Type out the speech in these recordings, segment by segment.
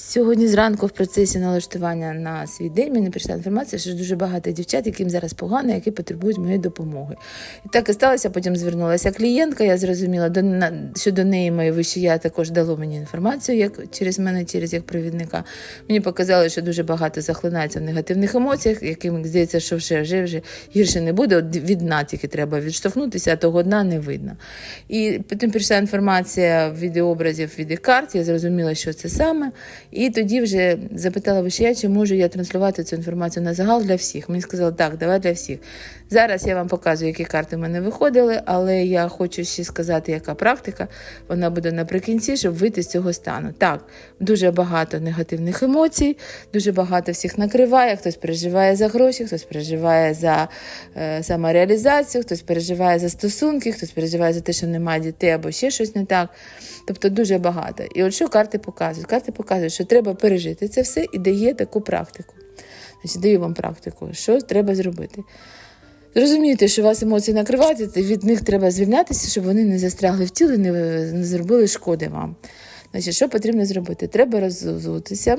Сьогодні зранку в процесі налаштування на свій день мені прийшла інформація, що дуже багато дівчат, яким зараз погано, які потребують моєї допомоги. І так і сталося. Потім звернулася клієнтка. Я зрозуміла, до що до неї моє вище я також дало мені інформацію, як через мене, через як провідника. Мені показали, що дуже багато захлинається в негативних емоціях, яким здається, що вже вже вже гірше не буде. От від дна тільки треба відштовхнутися, а того дна не видно. І потім прийшла інформація відеообразів від карт. Я зрозуміла, що це саме. І тоді вже запитала вишия, чи можу я транслювати цю інформацію на загал для всіх. Мені сказали, так, давай для всіх. Зараз я вам показую, які карти в мене виходили, але я хочу ще сказати, яка практика. Вона буде наприкінці, щоб вийти з цього стану. Так, дуже багато негативних емоцій, дуже багато всіх накриває. Хтось переживає за гроші, хтось переживає за е, самореалізацію, хтось переживає за стосунки, хтось переживає за те, що немає дітей або ще щось не так. Тобто дуже багато. І от що карти показують? Карти показують, що треба пережити це все і дає таку практику. Значить, даю вам практику, що треба зробити. Зрозумієте, що вас емоції накривають, від них треба звільнятися, щоб вони не застрягли в тілі, не, не зробили шкоди вам. Значить, що потрібно зробити? Треба роззутися,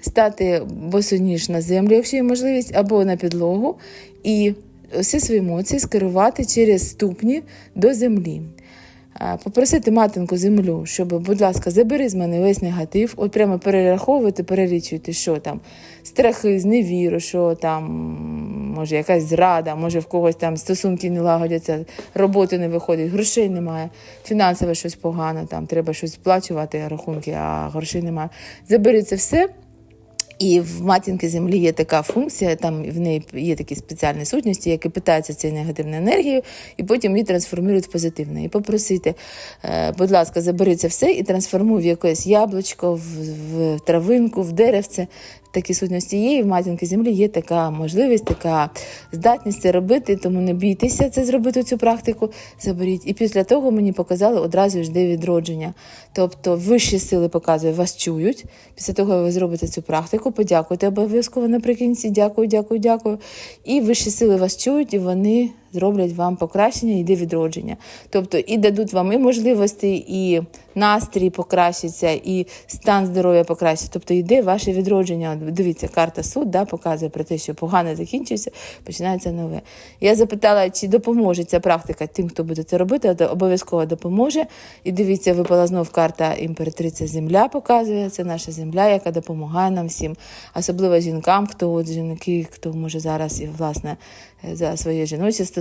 стати босоніж на землю, якщо є можливість, або на підлогу, і всі свої емоції скерувати через ступні до землі. А, Попросити матінку землю, щоб, будь ласка, забери з мене весь негатив, от прямо перераховувати, перелічуйте, що там страхи, зневіру, що там може якась зрада, може в когось там стосунки не лагодяться, роботи не виходить, грошей немає, фінансове щось погано, там треба щось сплачувати, рахунки, а грошей немає. Забери це все. І в матінки землі є така функція, там в неї є такі спеціальні сутності, які питаються цією негативною енергією, і потім її трансформують в позитивне. І попросити, е, будь ласка, забери це все і трансформуй в якесь яблучко, в, в травинку, в деревце. Такі сутності є, в матінки землі є така можливість, така здатність це робити, тому не бійтеся це зробити цю практику. Заберіть. І після того мені показали одразу ж де відродження. Тобто вищі сили показують, вас чують. Після того ви зробите цю практику, подякуйте обов'язково наприкінці. Дякую, дякую, дякую. І вищі сили вас чують, і вони зроблять вам покращення, йде відродження. Тобто і дадуть вам і можливості, і настрій покращиться, і стан здоров'я покращиться. Тобто йде ваше відродження. Дивіться, карта суд да, показує про те, що погано закінчується, починається нове. Я запитала, чи допоможе ця практика тим, хто буде це робити, обов'язково допоможе. І дивіться, випала знов карта імператриця Земля показує. Це наша земля, яка допомагає нам всім, особливо жінкам, хто от жінки, хто може зараз і власне за своє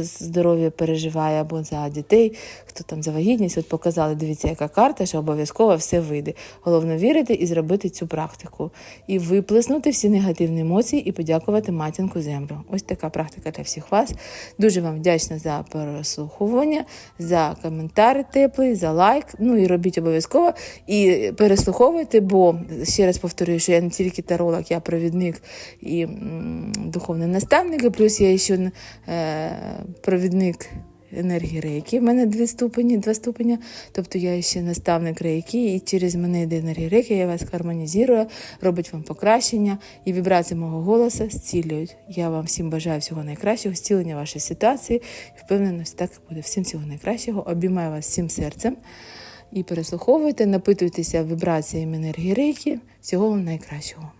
здоров'я переживає або за дітей, хто там за вагітність. От показали, дивіться, яка карта, що обов'язково все вийде. Головне вірити і зробити цю практику, і виплеснути всі негативні емоції і подякувати матінку землю. Ось така практика для всіх вас. Дуже вам вдячна за переслуховування, за коментар теплий, за лайк. Ну і робіть обов'язково і переслуховуйте, бо ще раз повторюю, що я не тільки таролог, я провідник і духовний наставник, і плюс я ще е, провідник енергії рейки. У мене дві ступені, два ступеня. Тобто я ще наставник рейки, і через мене йде енергія рейки, я вас гармонізую, робить вам покращення, і вібрації мого голосу зцілюють. Я вам всім бажаю всього найкращого, зцілення вашої ситуації. І впевнена, що так буде. Всім всього найкращого. Обіймаю вас всім серцем. І переслуховуйте, напитуйтеся вібраціями енергії рейки. Всього вам найкращого.